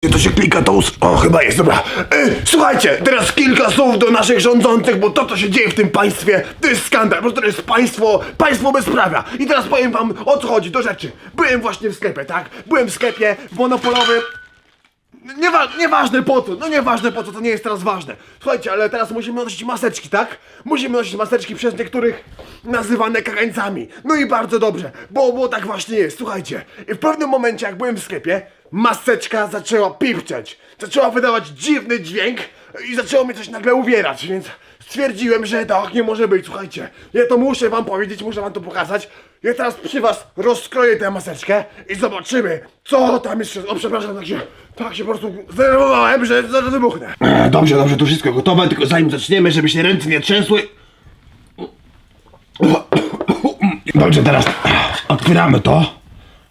To się klika, to us... O, chyba jest, dobra. E, słuchajcie, teraz kilka słów do naszych rządzących, bo to, co się dzieje w tym państwie, to jest skandal, prostu to jest państwo, państwo bezprawia. I teraz powiem wam, o co chodzi, do rzeczy. Byłem właśnie w sklepie, tak? Byłem w sklepie w monopolowym... Niewa nieważne po co, no nieważne po co, to nie jest teraz ważne. Słuchajcie, ale teraz musimy nosić maseczki, tak? Musimy nosić maseczki przez niektórych nazywane kagańcami. No i bardzo dobrze, bo, bo tak właśnie jest, słuchajcie. I w pewnym momencie, jak byłem w sklepie, maseczka zaczęła pipczeć. Zaczęła wydawać dziwny dźwięk i zaczęło mnie coś nagle uwierać, więc stwierdziłem, że tak nie może być, słuchajcie. Ja to muszę wam powiedzieć, muszę wam to pokazać. Ja teraz przy was rozkroję tę maseczkę i zobaczymy, co tam jeszcze... O, przepraszam, tak się, tak się po prostu zdenerwowałem, że zaraz wybuchnę. E, Dobrze, dobrze, tu wszystko gotowe, tylko zanim zaczniemy, żeby się ręce nie trzęsły... Dobrze, teraz otwieramy to.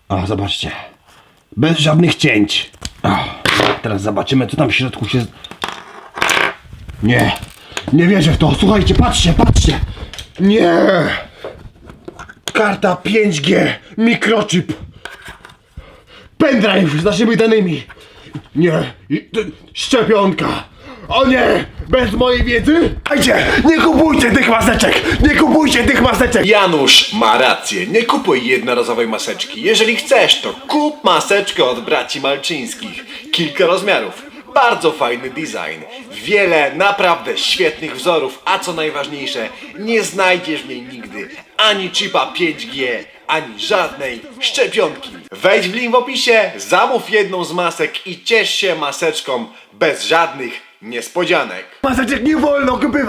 O, zobaczcie. Bez żadnych cięć. Teraz zobaczymy, co tam w środku się... Nie, nie wierzę w to. Słuchajcie, patrzcie, patrzcie. Nie. Karta 5G, mikrochip. Pendrive z naszymi danymi. Nie, szczepionka. O nie, bez mojej wiedzy? Słuchajcie, nie kupujcie tych maseczek, nie kupujcie tych maseczek. Janusz ma rację, nie kupuj jednorazowej maseczki. Jeżeli chcesz, to kup maseczkę od braci Malczyńskich. Kilka rozmiarów. Bardzo fajny design. Wiele naprawdę świetnych wzorów, a co najważniejsze, nie znajdziesz w niej nigdy ani chipa 5G, ani żadnej szczepionki. Wejdź w link w opisie, zamów jedną z masek i ciesz się maseczką bez żadnych niespodzianek. Maseczek nie wolno kupywać.